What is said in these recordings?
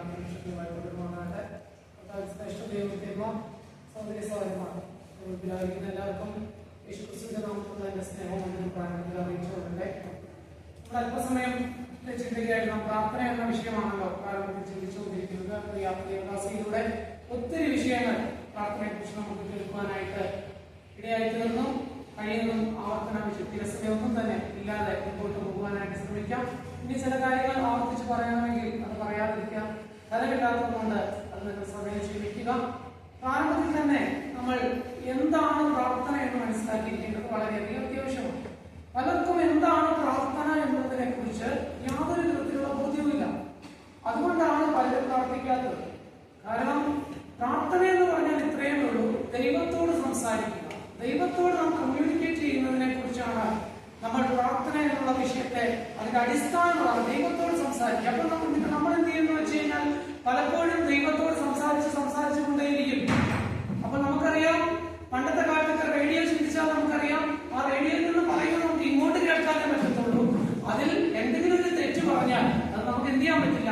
പ്രാർത്ഥനയുമായി തുടരുവാനായിട്ട് ഇഷ്ടദൈവത്തിലുള്ള സൗന്ദര്യ സൗകര്യമാണ് വിലാപിക്കുന്ന എല്ലാവർക്കും യേശുക്രിസ്തുവിന്റെ നാമത്തിലുള്ള എന്റെ സ്നേഹവും എന്റെ പ്രാർത്ഥനയിൽ അറിയിച്ചുകൊണ്ടേ നമ്മൾ അല്പസമയം ചിന്തയ്ക്കായിട്ട് നാം പ്രാർത്ഥന എന്ന വിഷയമാണല്ലോ പ്രാരംഭത്തിൽ ചിന്തിച്ചുകൊണ്ടിരിക്കുന്നത്. ദേവദാസിയിലൂടെ ഒത്തിരി വിഷയങ്ങൾ പ്രാർത്ഥനയെക്കുറിച്ച് നമുക്ക് കേൾക്കുവാനായിട്ട് ഇടയായി തീർന്നു. കഴിയുന്നതും ആവർത്തന വിരസതയൊന്നും തന്നെ ഇല്ലാതെ മുമ്പോട്ട് പോകുവാനായിട്ട് ശ്രമിക്കാം. ഇനി ചില കാര്യങ്ങൾ ആവർത്തിച്ച് പറയണമെങ്കിൽ അത് പറയാതിരിക്കാം. തലകിട്ടാത്തതുകൊണ്ട് അത് നിങ്ങൾ സമയം ക്ഷമിക്കുക പ്രാരംഭത്തിൽ തന്നെ നമ്മൾ എന്താണ് പ്രാർത്ഥന എന്ന് മനസ്സിലാക്കിയിരിക്കേണ്ടത് വളരെയധികം അത്യാവശ്യമാണ്. പലർക്കും എന്താണ് പ്രാർത്ഥന എന്നതിനെ കുറിച്ച് യാതൊരു വിധത്തിലുള്ള ബോധ്യവുമില്ല അതുകൊണ്ടാണ് പലരും പ്രാർത്ഥിക്കാത്തത്. കാരണം പ്രാർത്ഥന എന്ന് പറഞ്ഞാൽ ഇത്രയേ ഉള്ളൂ. ദൈവത്തോട് സംസാരിക്കുക. ദൈവത്തോട് നാം കമ്മ്യൂണിക്കേറ്റ് ചെയ്യുന്നതിനെ കുറിച്ചാണ് നമ്മൾ പ്രാർത്ഥന എന്നുള്ള വിഷയത്തെ അതിന്റെ അടിസ്ഥാനമാണ് ദൈവത്തോട് സംസാരിക്കുക. അപ്പൊ നമ്മൾ നമ്മൾ എന്ത് ചെയ്യുന്നു വെച്ച് കഴിഞ്ഞാൽ പലപ്പോഴും ദൈവത്തോട് സംസാരിച്ച് സംസാരിച്ചു കൊണ്ടേയിരിക്കും. അപ്പൊ നമുക്കറിയാം പണ്ടത്തെ കാലത്തൊക്കെ റേഡിയോ ചിന്തിച്ചാൽ നമുക്കറിയാം ആ റേഡിയോയിൽ നിന്ന് പറയുന്നത് നമുക്ക് ഇങ്ങോട്ട് കേൾക്കാനേ പറ്റത്തുള്ളൂ അതിൽ എന്തെങ്കിലും ഒരു തെറ്റ് പറഞ്ഞാൽ അത് നമുക്ക് എന്ത് ചെയ്യാൻ പറ്റില്ല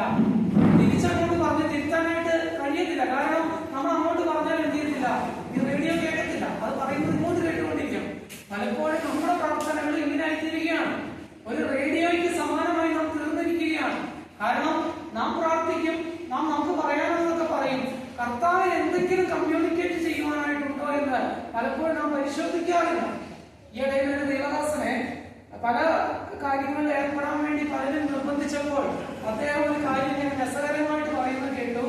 തിരിച്ചങ്ങോട്ട് പറഞ്ഞ് തിരുത്താനായിട്ട് കഴിയത്തില്ല കാരണം നമ്മൾ അങ്ങോട്ട് പറഞ്ഞാൽ എന്ത് ചെയ്യത്തില്ല ഈ റേഡിയോ കേൾക്കത്തില്ല അത് പറയുന്നത് ഇങ്ങോട്ട് കേട്ടുകൊണ്ടിരിക്കും പലപ്പോഴും നമ്മുടെ പ്രവർത്തനങ്ങൾ ഇങ്ങനെ ആയിത്തീരുകയാണ് ഒരു റേഡിയോയ്ക്ക് സമാനമായി നാം തീർന്നിരിക്കുകയാണ് കാരണം നാം പ്രാർത്ഥിക്കും നാം നമുക്ക് പറയാനുള്ളതൊക്കെ പറയും കർത്താവ് എന്തെങ്കിലും കമ്മ്യൂണിക്കേറ്റ് ചെയ്യുവാനായിട്ടുണ്ടോ എന്ന് പലപ്പോഴും നാം പരിശോധിക്കാറില്ല ഇടയിൽ ഒരു ദേവദാസനെ പല കാര്യങ്ങളിൽ ഏർപ്പെടാൻ വേണ്ടി പലരും നിർബന്ധിച്ചപ്പോൾ അദ്ദേഹം ഒരു കാര്യം ഞാൻ രസകരമായിട്ട് പറയുന്നത് കേട്ടു.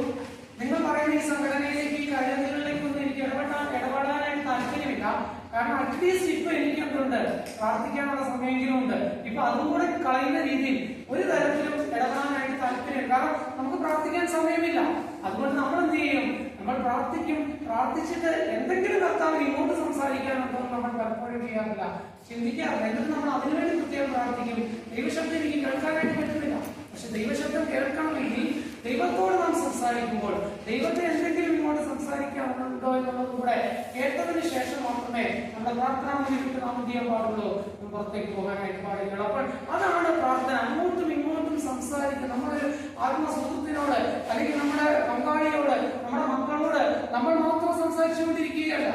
നിങ്ങൾ പറയുന്ന ഈ സംഘടനയിലേക്ക് ഈ കാര്യങ്ങളിലേക്കൊന്നും എനിക്ക് ഇടപെടാൻ ഇടപെടാനായിട്ട് താല്പര്യമില്ല. കാരണം അറ്റ്ലീസ്റ്റ് ഇപ്പൊ എനിക്ക് എന്തുണ്ട് പ്രാർത്ഥിക്കാനുള്ള സമയമെങ്കിലും ഉണ്ട്. ഇപ്പൊ അതുകൂടെ കളയുന്ന രീതിയിൽ ഒരു തരത്തിലും ഇടപെടാനായിട്ട് താല്പര്യം കാരണം നമുക്ക് പ്രാർത്ഥിക്കാൻ സമയമില്ല. അതുകൊണ്ട് നമ്മൾ എന്ത് ചെയ്യും? നമ്മൾ പ്രാർത്ഥിക്കും പ്രാർത്ഥിച്ചിട്ട് എന്തെങ്കിലും കർത്താവ് ഇങ്ങോട്ട് സംസാരിക്കാനുണ്ടോ നമ്മൾ പലപ്പോഴും ചെയ്യാറില്ല. ചിന്തിക്കാറില്ല. എന്നിട്ട് നമ്മൾ അതിനുവേണ്ടി പ്രത്യേകം പ്രാർത്ഥിക്കും. ദൈവശബ്ദം എനിക്ക് കേൾക്കാനായിട്ട് പറ്റുന്നില്ല. പക്ഷെ ദൈവശബ്ദം കേൾക്കണമെങ്കിൽ ദൈവത്തോട് നാം സംസാരിക്കുമ്പോൾ ദൈവത്തെ എന്തെങ്കിലും ഇങ്ങോട്ട് സംസാരിക്കാനുണ്ടോ എന്നുള്ളത് കൂടെ കേട്ടതിന് ശേഷം മാത്രമേ നമ്മുടെ പ്രാർത്ഥന മുന്നിട്ട് നാം എന്ത് ചെയ്യാൻ പാടുള്ളൂ? പുറത്തേക്ക് പോകാനായിട്ട് പാടില്ല. അപ്പോൾ അതാണ് പ്രാർത്ഥന. അങ്ങോട്ടും ഇങ്ങോട്ടും സംസാരിക്കുക നമ്മുടെ ആത്മസുഹൃത്തിനോട് അല്ലെങ്കിൽ നമ്മുടെ പങ്കാളിയോട് നമ്മുടെ മക്കളോട് നമ്മൾ മാത്രം സംസാരിച്ചുകൊണ്ടിരിക്കുകയല്ല.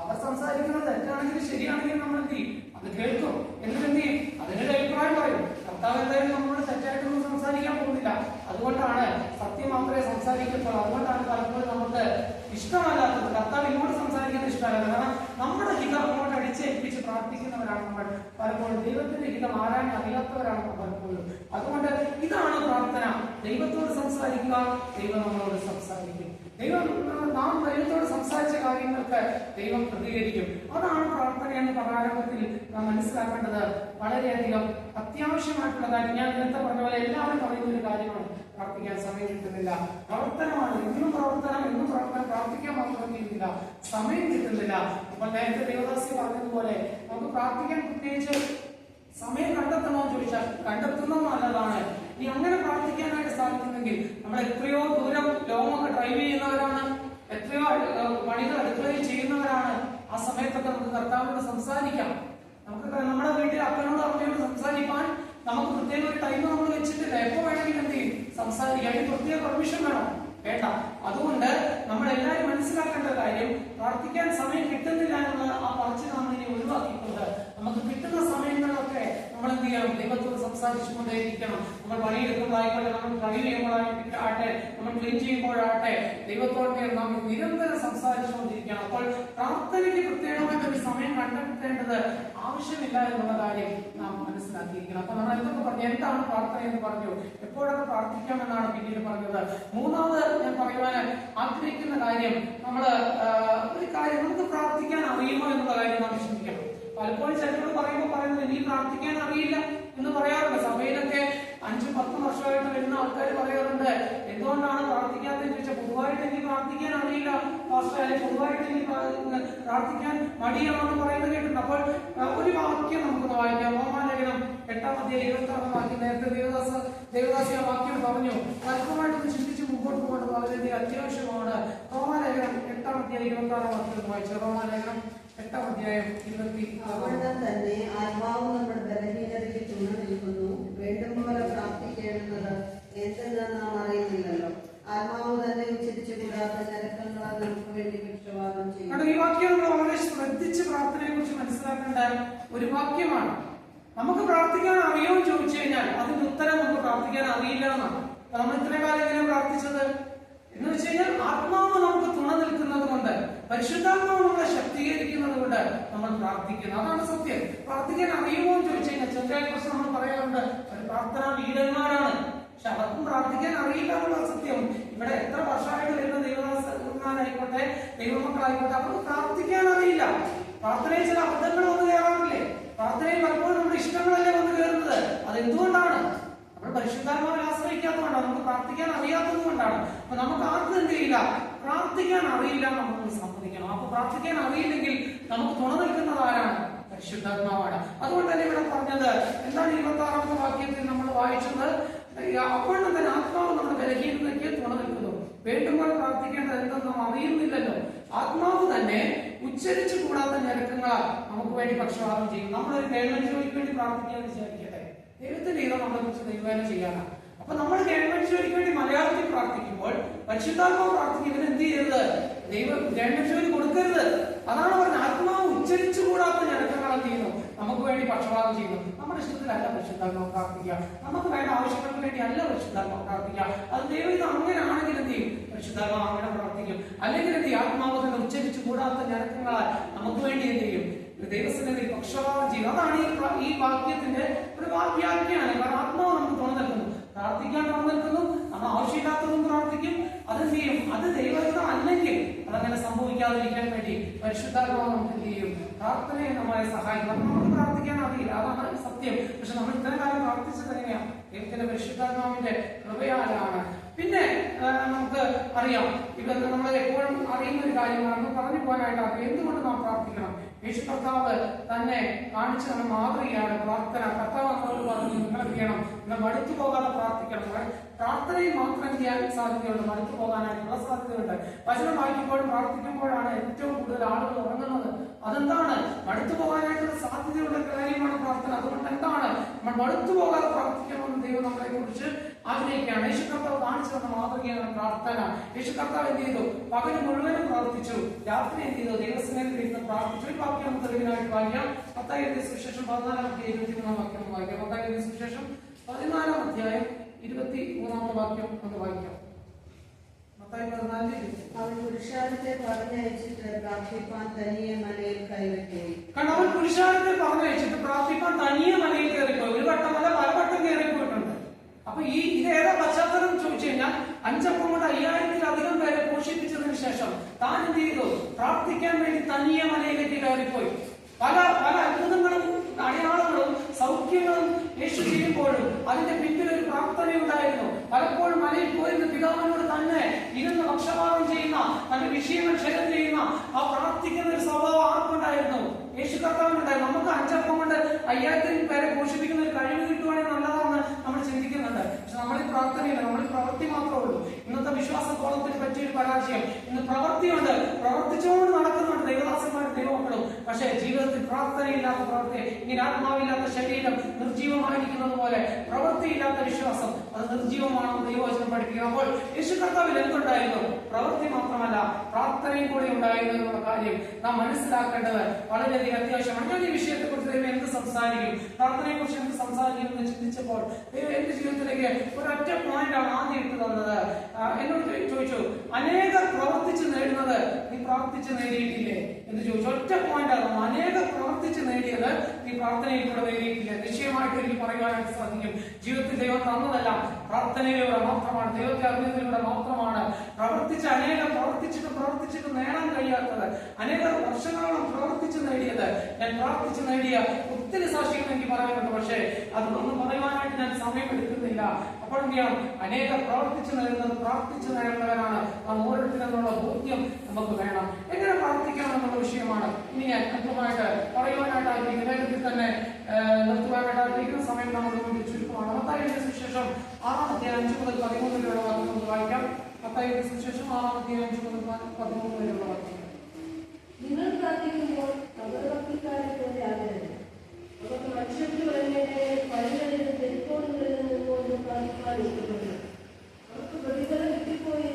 അവർ സംസാരിക്കുന്നത് തെറ്റാണെങ്കിലും ശരിയാണെങ്കിലും നമ്മൾ എന്ത് ചെയ്യും? അത് കേൾക്കും. എന്നിട്ട് എന്ത് ചെയ്യും അതിനൊരു അഭിപ്രായം പറയും കർത്താവ് എന്തായാലും നമ്മളോട് തെറ്റായിട്ടൊന്നും സംസാരിക്കാൻ പോകുന്നില്ല അതുകൊണ്ടാണ് സത്യം മാത്രമേ സംസാരിക്കത്തുള്ളൂ അതുകൊണ്ടാണ് പലപ്പോഴും നമുക്ക് ഇഷ്ടമല്ലാത്തത് കർത്താവ് ഇങ്ങോട്ട് സംസാരിക്കുന്നത് ഇഷ്ടമല്ല കാരണം നമ്മുടെ ഹിതം അങ്ങോട്ട് അടിച്ചേൽപ്പിച്ച് പ്രാർത്ഥിക്കുന്നവരാണ് നമ്മൾ പലപ്പോഴും ദൈവത്തിന്റെ ഹിതം ആരാൻ അറിയാത്തവരാണ് നമ്മൾ പലപ്പോഴും അതുകൊണ്ട് ഇതാണ് പ്രാർത്ഥന ദൈവത്തോട് സംസാരിക്കുക ദൈവം നമ്മളോട് സംസാരിക്കും. ദൈവം നാം ദൈവത്തോട് സംസാരിച്ച കാര്യങ്ങൾക്ക് ദൈവം പ്രതികരിക്കും. അതാണ് പ്രാർത്ഥന എന്ന പ്രാരംഭത്തിൽ നാം മനസ്സിലാക്കേണ്ടത്. വളരെയധികം അത്യാവശ്യമായിട്ടുള്ള കാര്യം. ഞാൻ നേരത്തെ പറഞ്ഞ പോലെ എല്ലാവരും പറയുന്ന ഒരു കാര്യമാണ് പ്രാർത്ഥിക്കാൻ സമയം കിട്ടുന്നില്ല. പ്രവർത്തനമാണ്. ഇന്നും പ്രവർത്തനം ഇന്നും പ്രവർത്തനം പ്രാർത്ഥിക്കാൻ മാത്രം ചെയ്യുന്നില്ല സമയം കിട്ടുന്നില്ല. അപ്പോൾ നേരത്തെ ദേവദാസി പറഞ്ഞതുപോലെ നമുക്ക് പ്രാർത്ഥിക്കാൻ പ്രത്യേകിച്ച് സമയം കണ്ടെത്തണോ ചോദിച്ചാൽ കണ്ടെത്തുന്നത് നല്ലതാണ്. ഇനി അങ്ങനെ പ്രാർത്ഥിക്കാനായിട്ട് സാധിക്കുന്നെങ്കിൽ നമ്മൾ എത്രയോ ദൂരം ലോങ്ങൊക്കെ ഡ്രൈവ് ചെയ്യുന്നവരാണ് എത്രയോ പണികൾ അടുക്കളയിൽ ചെയ്യുന്നവരാണ്. ആ സമയത്തൊക്കെ നമുക്ക് കർത്താവിനോട് സംസാരിക്കാം. നമുക്ക് നമ്മുടെ വീട്ടിൽ അപ്പനോട് അമ്മയോട് സംസാരിക്കാൻ നമുക്ക് പ്രത്യേക ഒരു ടൈം നമ്മൾ വെച്ചിട്ടില്ല. എപ്പോ വേണമെങ്കിലും എന്ത് ചെയ്യും? സംസാരിക്കാം. അതിന് പ്രത്യേക പെർമിഷൻ വേണം. വേണ്ട. അതുകൊണ്ട് നമ്മൾ എല്ലാവരും മനസ്സിലാക്കേണ്ട കാര്യം പ്രാർത്ഥിക്കാൻ സമയം കിട്ടുന്നില്ല എന്നുള്ള ആ പറച്ചിൽ നമ്മൾ ഇനി ഒഴിവാക്കിക്കൊണ്ട് നമുക്ക് കിട്ടുന്ന സമയങ്ങളിലൊക്കെ നമ്മൾ എന്ത് ചെയ്യണം? ദൈവത്തോട് സംസാരിച്ചുകൊണ്ടേയിരിക്കണം. നമ്മൾ പണിയെടുക്കുമ്പോഴായിക്കോട്ടെ നമ്മൾ പണി ചെയ്യുമ്പോഴാകട്ടെ നമ്മൾ ക്ലീൻ ചെയ്യുമ്പോഴാട്ടെ ദൈവത്തോടെ നമ്മൾ നിരന്തരം സംസാരിച്ചുകൊണ്ടിരിക്കണം. അപ്പോൾ പ്രാർത്ഥനയ്ക്ക് പ്രത്യേകമായിട്ട് ഒരു സമയം കണ്ടെത്തേണ്ടത് ആവശ്യമില്ല എന്നുള്ള കാര്യം നാം മനസ്സിലാക്കിയിരിക്കണം. അപ്പൊ നമ്മൾ എന്തൊക്കെ പറഞ്ഞു? എന്താണ് പ്രാർത്ഥന എന്ന് പറഞ്ഞു? എപ്പോഴൊക്കെ പ്രാർത്ഥിക്കാമെന്നാണ് പിന്നീട് പറഞ്ഞത്. മൂന്നാമത് ഞാൻ പറയുവാൻ ആഗ്രഹിക്കുന്ന കാര്യം നമ്മൾ ഒരു കാര്യം നമുക്ക് പ്രാർത്ഥിക്കാൻ അറിയുമോ എന്നുള്ള കാര്യം നാം ചിന്തിക്കണം പലപ്പോഴും ചിലരോട് പറയുമ്പോൾ പറയുന്നത് എനിക്ക് പ്രാർത്ഥിക്കാൻ അറിയില്ല എന്ന് പറയാറുണ്ട്. സഭയിലൊക്കെ അഞ്ചും പത്തും വർഷമായിട്ട് വരുന്ന ആൾക്കാർ പറയാറുണ്ട് എന്തുകൊണ്ടാണ് പ്രാർത്ഥിക്കാത്തതെന്ന് ചോദിച്ചാൽ പൊതുവായിട്ട് എനിക്ക് പ്രാർത്ഥിക്കാൻ അറിയില്ല. പാസ്റ്റർ അല്ലെങ്കിൽ പൊതുവായിട്ട് എനിക്ക് പ്രാ- പ്രാർത്ഥിക്കാൻ മടിയാണെന്ന് പറയുന്നത് കേട്ടിട്ടുണ്ട്. അപ്പോൾ ഒരു വാക്യം നമുക്ക് വായിക്കാം. റോമാലേഖനം എട്ടാം അധ്യായം ഇരുപത്തി ആറാം വാക്യം. നേരത്തെ ദേവദാസ ദേവദാസി ആ വാക്യം പറഞ്ഞു. അല്പമായിട്ടൊന്ന് ചിന്തിച്ച് മുമ്പോട്ട് പോകേണ്ടത് വളരെയധികം അത്യാവശ്യമാണ്? റോമാലേഖനം എട്ടാം അധ്യായം ഇരുപത്തി ആറാം വാക്യം വായിച്ചു. റോമാലേഖനം എട്ടാം അധ്യായം ഇരുപത്തി അവിടെ തന്നെ ആത്മാവ് നമ്മുടെ ബലഹീനതയ്ക്ക് തുണ നിൽക്കുന്നു. വേണ്ടും പോലെ പ്രാർത്ഥിക്കേണ്ടുന്നത് എന്തെന്ന് നാം അറിയുന്നില്ലല്ലോ. ആത്മാവ് തന്നെ ഉച്ചരിച്ചു കൂടാത്ത ഞരക്കങ്ങളാൽ നമുക്ക് വേണ്ടി പക്ഷപാതം ചെയ്യും ഈ വാക്യം നമ്മൾ വളരെ ശ്രദ്ധിച്ച് പ്രാർത്ഥനയെ കുറിച്ച് മനസ്സിലാക്കേണ്ട ഒരു വാക്യമാണ്. നമുക്ക് പ്രാർത്ഥിക്കാൻ അറിയോ എന്ന് ചോദിച്ചു കഴിഞ്ഞാൽ അതിന്റെ ഉത്തരം നമുക്ക് പ്രാർത്ഥിക്കാൻ അറിയില്ല എന്നാണ്. നമ്മൾ ഇത്ര കാലം എങ്ങനെ പ്രാർത്ഥിച്ചത്? എന്ന് വെച്ച് കഴിഞ്ഞാൽ ആത്മാവ് നമുക്ക് തുണ നിൽക്കുന്നത് കൊണ്ട് പരിശുദ്ധാത്മാവ് നമ്മളെ ശക്തീകരിക്കുന്നത് കൊണ്ട് നമ്മൾ പ്രാർത്ഥിക്കുന്നു. അതാണ് സത്യം. പ്രാർത്ഥിക്കാൻ അറിയുമോ എന്ന് ചോദിച്ചു കഴിഞ്ഞാൽ ചെറിയ കുറിച്ച് നമ്മൾ പറയാറുണ്ട് ഒരു പ്രാർത്ഥനാ വീരന്മാരാണ് പക്ഷെ അവർക്കും പ്രാർത്ഥിക്കാൻ അറിയില്ല എന്നുള്ള സത്യം. ഇവിടെ എത്ര വർഷമായിട്ട് വരുന്ന ദൈവദാസന്മാരായിക്കോട്ടെ ദൈവമക്കളായിക്കോട്ടെ അവർക്ക് പ്രാർത്ഥിക്കാൻ അറിയില്ല. പ്രാർത്ഥനയിൽ ചില അബദ്ധങ്ങൾ വന്ന് കയറാറില്ലേ? പ്രാർത്ഥനയിൽ പലപ്പോഴും നമ്മുടെ ഇഷ്ടങ്ങളല്ലേ വന്ന് കയറുന്നത്? അതെന്തുകൊണ്ടാണ്? നമ്മൾ പരിശുദ്ധാത്മാവിനെ ആശ്രയിക്കാത്തതുകൊണ്ടാണ് നമുക്ക് പ്രാർത്ഥിക്കാൻ അറിയാത്തത് കൊണ്ടാണ്. അപ്പൊ നമുക്ക് ആർക്കും എന്ത് ചെയ്യില്ല? പ്രാർത്ഥിക്കാൻ അറിയില്ല നമ്മൾ സമ്മതിക്കണം അപ്പൊ പ്രാർത്ഥിക്കാൻ അറിയില്ലെങ്കിൽ നമുക്ക് തുണ നിൽക്കുന്നത് ആരാണ്? പരിശുദ്ധാത്മാവാണ്. അതുകൊണ്ട് തന്നെ ഇവിടെ പറഞ്ഞത് എന്താണ് ഇരുപത്തി ആറാമത്തെ വാക്യത്തിൽ നമ്മൾ വായിച്ചത്? അപ്പോൾ തന്നെ ആത്മാവ് നമ്മുടെ ബലഹീനതയ്ക്ക് തുണ നിൽക്കുന്നു. വേണ്ടുമ്പോൾ പ്രാർത്ഥിക്കേണ്ടത് എന്തെന്ന് നാം അറിയുന്നില്ലല്ലോ. ആത്മാവ് തന്നെ ഉച്ചരിച്ചു കൂടാത്ത ഞരക്കങ്ങളാ നമുക്ക് വേണ്ടി പക്ഷപാതം ചെയ്യും. നമ്മളൊരു ഗവൺമെന്റ് ജോലിക്ക് വേണ്ടി പ്രാർത്ഥിക്കാന്ന് വിചാരിക്കട്ടെ? ദൈവത്തിന്റെ ഇതം നമ്മളെ കുറിച്ച് ദൈവവേല ചെയ്യാനാണ് അപ്പൊ നമ്മൾ ഗവൺമെന്റ് ജോലിക്ക് വേണ്ടി മലയാളത്തിൽ പ്രാർത്ഥിക്കുമ്പോൾ പരിശുദ്ധാത്മാവ് പ്രാർത്ഥിക്കുന്നതിന് എന്ത് ചെയ്യരുത്? ദൈവം രണ്ട് ജോലി കൊടുക്കരുത്. അതാണ് പറഞ്ഞത്. ആത്മാവ് ഉച്ചരിച്ചു കൂടാത്ത ഞടക്കങ്ങളെ ചെയ്യുന്നു. നമുക്ക് വേണ്ടി പക്ഷപാതം ചെയ്യുന്നു. നമ്മുടെ ഇഷ്ടത്തിലല്ല പരിശുദ്ധാത്മാവ് പ്രാർത്ഥിക്കുക. നമുക്ക് വേണ്ട ആവശ്യങ്ങൾക്ക് വേണ്ടി അല്ല പരിശുദ്ധാത്മാവ് പ്രാർത്ഥിക്കുക. അത് ദൈവം ഇത് അങ്ങനെ ആണെങ്കിൽ എന്ത് ചെയ്യും? പരിശുദ്ധാത്മാവ് അങ്ങനെ പ്രവർത്തിക്കും. അല്ലെങ്കിൽ എന്ത് ആത്മാവ് തന്നെ ഉച്ചരിച്ചു കൂടാത്ത ഞടക്കങ്ങളാൽ നമുക്ക് വേണ്ടി എന്ത് ചെയ്യും? ദൈവസന്നിധി പക്ഷപാതം ചെയ്യും. അതാണ് ഈ ഈ വാക്യത്തിന്റെ ഒരു വാക്യാഖ്യാണ് കാരണം ആത്മാവ് നമുക്ക് തുറന്നു നിൽക്കുന്നു പ്രാർത്ഥിക്കാൻ തുറന്നു നിൽക്കുന്നു നമ്മൾ ആവശ്യമില്ലാത്തതും പ്രാർത്ഥിക്കും. അതെന്ത് ചെയ്യും. അത് ദൈവഹിതം അല്ലെങ്കിൽ അതങ്ങനെ സംഭവിക്കാതിരിക്കാൻ വേണ്ടി പരിശുദ്ധാത്മാവ് നമുക്ക് ചെയ്യും? പ്രാർത്ഥനയെ നമ്മളെ സഹായിക്കും നമുക്ക് പ്രാർത്ഥിക്കാൻ അറിയില്ല. അതാണ് സത്യം. പക്ഷെ നമ്മൾ ഇത്രയും കാലം പ്രാർത്ഥിച്ചത് എങ്ങനെയാണ് ദൈവത്തിന്റെ പരിശുദ്ധാത്മാവിന്റെ കൃപയാലാണ്. പിന്നെ നമുക്ക് അറിയാം. ഇത് നമ്മൾ എപ്പോഴും അറിയുന്ന ഒരു കാര്യമാണ്. പറഞ്ഞു പോകാനായിട്ട് എന്തുകൊണ്ട് നാം പ്രാർത്ഥിക്കണം? യേശു കർത്താവ് തന്നെ കാണിച്ചു തന്ന മാതൃകയാണ് പ്രാർത്ഥന. കർത്താവ് നമ്മളോട് പറഞ്ഞു നിങ്ങൾ എന്ത് ചെയ്യണം നിങ്ങൾ മടുത്തു പോകാതെ പ്രാർത്ഥിക്കണം. പ്രാർത്ഥനയിൽ മാത്രം ചെയ്യാൻ സാധ്യതയുണ്ട് മടുത്തു പോകാനായിട്ടുള്ള സാധ്യതയുണ്ട്. വചനം വായിക്കുമ്പോഴും പ്രാർത്ഥിക്കുമ്പോഴാണ് ഏറ്റവും കൂടുതൽ ആളുകൾ ഉറങ്ങുന്നത്. അതെന്താണ്? മടുത്തു പോകാനായിട്ടുള്ള സാധ്യതയുള്ള കാര്യമാണ് പ്രാർത്ഥന. അതുകൊണ്ട് എന്താണ്? നമ്മൾ മടുത്തു പോകാതെ പ്രാർത്ഥിക്കണമെന്ന് ദൈവം നമ്മളെ കുറിച്ച് ആഗ്രഹിക്കുകയാണ്. യേശു കർത്താവ് കാണിച്ചു തന്ന മാതൃകയാണ് പ്രാർത്ഥന. യേശു കർത്താവ് എന്ത് ചെയ്തു? പകൽ മുഴുവനും പ്രാർത്ഥിച്ചു. രാത്രി എന്ത് ചെയ്തു? ദൈവസ്നേഹത്തിൽ ഇരുന്ന് പ്രാർത്ഥിച്ചു. ഒരു വാക്യം നമുക്ക് തെളിവിനായിട്ട് വായിക്കാം. പത്തായിരത്തി സുശേഷം പതിനാലാം അധ്യായം ഇരുപത്തി മൂന്നാം വാക്യം ഒന്ന് വായിക്കാം. പത്തായിരത്തി സുശേഷം പതിനാലാം അധ്യായം ഇരുപത്തി മൂന്നാമത്തെ വാക്യം നമുക്ക് വായിക്കാം. അവൻ പുരുഷാരത്തെ പറഞ്ഞയച്ചിട്ട് പ്രാർത്ഥിപ്പാൻ തനിയെ മലയിൽ കൈവയ്ക്കുകയും കാരണം അവൻ പുരുഷാരത്തെ പറഞ്ഞയച്ചിട്ട് പ്രാർത്ഥിക്കാൻ തനിയെ മലയിൽ കയറിപ്പോയി ഒരു വട്ടമല്ല കയറിപ്പോയിട്ടുണ്ട് അപ്പൊ ഈ ഇത് ഏതാ പശ്ചാത്തലം ചോദിച്ചു കഴിഞ്ഞാൽ അഞ്ചപ്പം അയ്യായിരത്തിലധികം പേരെ പോഷിപ്പിച്ചതിന് ശേഷം താൻ എന്ത് ചെയ്തു? പ്രാർത്ഥിക്കാൻ വേണ്ടി തനിയെ മലയിലേക്ക് കയറിപ്പോയി. പല പല അത്ഭുതങ്ങളും അടയാളങ്ങളും സൗഖ്യങ്ങളും യേശു ചെയ്യുമ്പോഴും അതിന്റെ പിന്നിൽ ഒരു പ്രാർത്ഥനയുണ്ടായിരുന്നു. പലപ്പോഴും മലയിൽ പോയിരുന്ന പിതാവിനോട് തന്നെ ഇരുന്ന് പക്ഷപാതം ചെയ്യുന്ന തന്റെ വിഷയങ്ങൾ ക്ഷയം ചെയ്യുന്ന ആ പ്രാർത്ഥിക്കുന്ന ഒരു സ്വഭാവം ആർക്കുണ്ടായിരുന്നു? യേശു കർത്താവിനുണ്ടായിരുന്നു. നമുക്ക് അഞ്ചപ്പം കൊണ്ട് അയ്യായിരത്തിൽ പേരെ പോഷിപ്പിക്കുന്ന ഒരു കഴിവ് കിട്ടുവാണെങ്കിൽ നല്ലതാണെന്ന് നമ്മൾ ചിന്തിക്കുന്നുണ്ട് പക്ഷെ നമ്മൾ ഈ പ്രാർത്ഥനയില്ല നമ്മൾ ഈ പ്രവൃത്തി മാത്രമേ ഉള്ളൂ. ഇന്നത്തെ വിശ്വാസ കോളത്തിന് പറ്റിയൊരു പരാജയം. ഇന്ന് പ്രവൃത്തിയുണ്ട്. പ്രവർത്തിച്ചുകൊണ്ട് നടക്കുന്നുണ്ട് ദൈവദാസന്മാരും ദൈവമക്കളും. പക്ഷേ ജീവിതത്തിൽ പ്രാർത്ഥനയില്ലാത്ത പ്രവൃത്തി ഇങ്ങനെ ആത്മാവില്ലാത്ത ശരീരം നിർജീവമായിരിക്കുന്നത് പോലെ പ്രവൃത്തിയില്ലാത്ത വിശ്വാസം അത് നിർജീവമാണെന്ന് ദൈവവചനം പഠിപ്പിക്കുക അപ്പോൾ യേശു കർത്താവിൽ എന്തുണ്ടായിരുന്നു? പ്രവൃത്തി മാത്രമല്ല പ്രാർത്ഥനയും കൂടി ഉണ്ടായിരുന്നു എന്നുള്ള കാര്യം നാം മനസ്സിലാക്കേണ്ടത് വളരെയധികം അത്യാവശ്യമാണ്. ഞാൻ ഈ വിഷയത്തെ കുറിച്ച് എന്ത് സംസാരിക്കും? പ്രാർത്ഥനയെ കുറിച്ച് എന്ത് സംസാരിക്കും എന്ന് ചിന്തിച്ചപ്പോൾ എന്റെ ജീവിതത്തിലേക്ക് ഒരൊറ്റ പോയിന്റാണ് ആദ്യം ഇട്ട് തന്നത്. എന്നോട് ചോദിച്ചു അനേകർ പ്രവർത്തിച്ച് നേടുന്നത് നീ പ്രവർത്തിച്ച് നേടിയിട്ടില്ലേ? എന്ന് ചോദിച്ചു. ഒറ്റ പോയിന്റാണ് അനേകം പ്രവർത്തിച്ച് നേടിയത് ഈ പ്രാർത്ഥനയിലൂടെ നേടിയിട്ടില്ല നിശ്ചയമായിട്ട് എനിക്ക് പറയുവാനായിട്ട് സാധിക്കും. ജീവിതത്തിൽ ദൈവം തന്നതല്ല. പ്രാർത്ഥനയിലൂടെ മാത്രമാണ്. ദൈവത്തെ അറിഞ്ഞതിലൂടെ മാത്രമാണ് പ്രവർത്തിച്ച് അനേകം പ്രവർത്തിച്ചിട്ട് പ്രവർത്തിച്ചിട്ട് നേടാൻ കഴിയാത്തത്. അനേകം വർഷങ്ങളോളം പ്രവർത്തിച്ച് നേടിയത്. ഞാൻ പ്രാർത്ഥിച്ച് നേടിയ ഒത്തിരി സാക്ഷികൾ എനിക്ക് പറയാനുണ്ട്. പക്ഷേ അതൊന്നും പറയുവാനായിട്ട് ഞാൻ സമയം എടുക്കുന്നില്ല അപ്പോൾ ഞാൻ അനേകം പ്രവർത്തിച്ച് നേടുന്നത് പ്രാർത്ഥിച്ച് നേടേണ്ടവരാണ് നാം ഓരോരുത്തരെന്നുള്ള ബോധ്യം നമുക്ക് വേണം. വിഷയമാണ്. ഇനി ഞാൻ കൃത്യമായിട്ട് പറയുവാനായിട്ട് ആഗ്രഹിക്കുന്നത് വേഗത്തിൽ തന്നെ നിർത്തുവാനായിട്ട് ആഗ്രഹിക്കുന്ന സമയം നമ്മുടെ മുമ്പിൽ ചുരുക്കമാണ്. മത്തായിയുടെ ആറാം അധ്യായം അഞ്ച് മുതൽ പതിമൂന്ന് വരെയുള്ള വാക്യം നമുക്ക് വായിക്കാം. മത്തായിയുടെ ആറാം അധ്യായം അഞ്ച് മുതൽ പതിമൂന്ന് വരെയുള്ള വാക്യം. നിങ്ങൾ പ്രാർത്ഥിക്കുമ്പോൾ അപകടക്കാരെ പോലെ ആകരുത്. അവർക്ക് മനുഷ്യർക്ക് തെരുക്കോടുകളിലും നിന്നുകൊണ്ട് പ്രാർത്ഥിക്കാൻ ഇഷ്ടപ്പെടുന്നു അവർക്ക് പ്രതിഫലം കിട്ടിപ്പോയി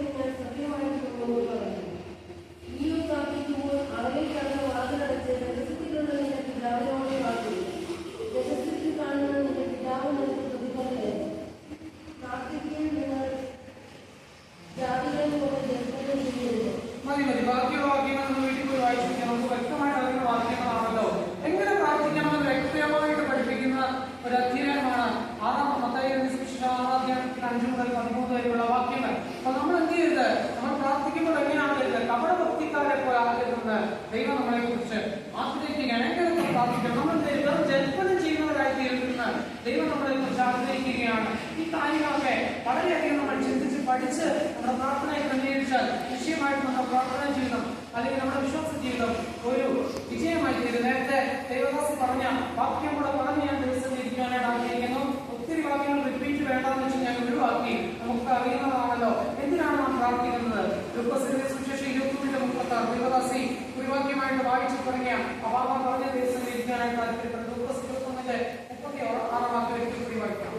അഞ്ചു മുതൽ പതിമൂന്ന് വരെയുള്ള വാക്യങ്ങൾ അപ്പൊ നമ്മൾ എന്ത് ചെയ്യരുത് നമ്മൾ പ്രാർത്ഥിക്കുമ്പോൾ എങ്ങനെയാകരുത് കപട ഭക്തിക്കാരെ പോലെ ആകരുതെന്ന് ദൈവം നമ്മളെ കുറിച്ച് ആഗ്രഹിക്കുകയാണ് എങ്ങനെയൊക്കെ പ്രാർത്ഥിക്കണം നമ്മൾ ദൈവം ജൽപ്പനം ചെയ്യുന്നവരായി തീരുന്ന ദൈവം നമ്മളെ കുറിച്ച് ആഗ്രഹിക്കുകയാണ്. ഈ കാര്യങ്ങളൊക്കെ വളരെയധികം നമ്മൾ ചിന്തിച്ച് പഠിച്ച് നമ്മുടെ പ്രാർത്ഥനയെ ക്രമീകരിച്ചാൽ നിശ്ചയമായിട്ട് നമ്മുടെ പ്രാർത്ഥന ജീവിതം അല്ലെങ്കിൽ നമ്മുടെ വിശ്വാസ ജീവിതം ഒരു വിജയമായി തീരും. നേരത്തെ ദേവദാസ് പറഞ്ഞ വാക്യം കൂടെ പറഞ്ഞ് ഞാൻ ദിവസം ഇരിക്കാനായിട്ട് ആഗ്രഹിക്കുന്നു. ഒത്തിരി വാക്യങ്ങൾ റിപ്പീറ്റ് വേണ്ടെന്ന് വെച്ച് ഞാൻ ഒഴിവാക്കി നമുക്ക് അറിയുന്നതാണല്ലോ എന്തിനാണ് നാം പ്രാർത്ഥിക്കുന്നത്? ലൂക്കോസിന്റെ സുവിശേഷം ഇരുപത്തിമൂന്നിന്റെ മുപ്പത്തി ആറ് ദേവദാസി ഒരു വാക്യമായിട്ട് വായിച്ചു തുടങ്ങിയ അപാമ പറഞ്ഞ ദിവസം ഇരിക്കാനായിട്ട് താല്പര്യപ്പെടുന്നു ലൂക്കോസ് ഇരുപത്തൊന്നിന്റെ മുപ്പത്തി ആറാം വാക്യം കൂടി വായിക്കാം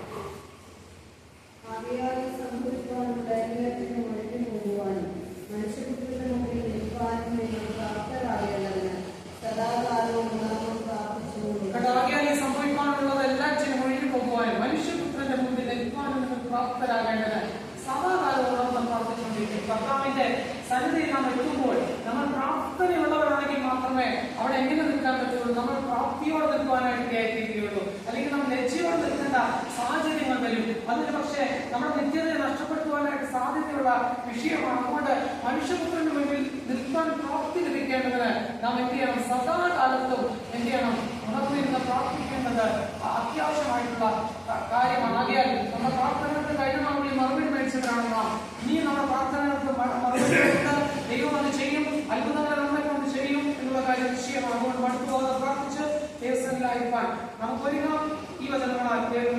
പ്രാർത്ഥിച്ചുകൊണ്ടിരിക്കും. കർത്താവിന്റെ സന്നിധിയിൽ നാം എത്തുമ്പോൾ നമ്മൾ പ്രാർത്ഥനയുള്ളവരാണെങ്കിൽ മാത്രമേ അവിടെ എങ്ങനെ നിൽക്കാൻ പറ്റുള്ളൂ? നമ്മൾ പ്രാപ്തിയോടെ നിൽക്കുവാനായിട്ട് ഇടയായിത്തീരുകയുള്ളൂ അല്ലെങ്കിൽ നമ്മൾ ലജ്ജയോടെ നിൽക്കേണ്ട സാഹചര്യങ്ങൾ വരും അതിന് പക്ഷേ നമ്മുടെ നിത്യതയെ നഷ്ടപ്പെടുത്തുവാനായിട്ട് സാധ്യതയുള്ള വിഷയമാണ്. അതുകൊണ്ട് മനുഷ്യപുത്രന് മുമ്പിൽ നിൽക്കാൻ പ്രാപ്തി ലഭിക്കേണ്ടതിന് നാം എന്ത് ചെയ്യണം? സദാകാലത്തും എന്ത് ചെയ്യണം? ഉണർന്നിരുന്ന് പ്രാർത്ഥിക്കേണ്ടത് അത്യാവശ്യമായിട്ടുള്ള മറുപടി മേടിച്ചവരാണ് നാം ഇനി നമ്മുടെ പ്രാർത്ഥനകൾക്ക് മ- മറുപടി കൊടുത്ത് ദൈവം അത് ചെയ്യും അത്ഭുതങ്ങൾ നമ്മളെ കൊണ്ട് ചെയ്യും എന്നുള്ള കാര്യം നിശ്ചയമാണ് അതുകൊണ്ട് മടുത്തു പോകാതെ പ്രാർത്ഥിച്ച് ദൈവസ്ഥനിലായിരിക്കാൻ നമുക്ക് ഒരുങ്ങാം ഈ വചനങ്ങളാൽ ദൈവം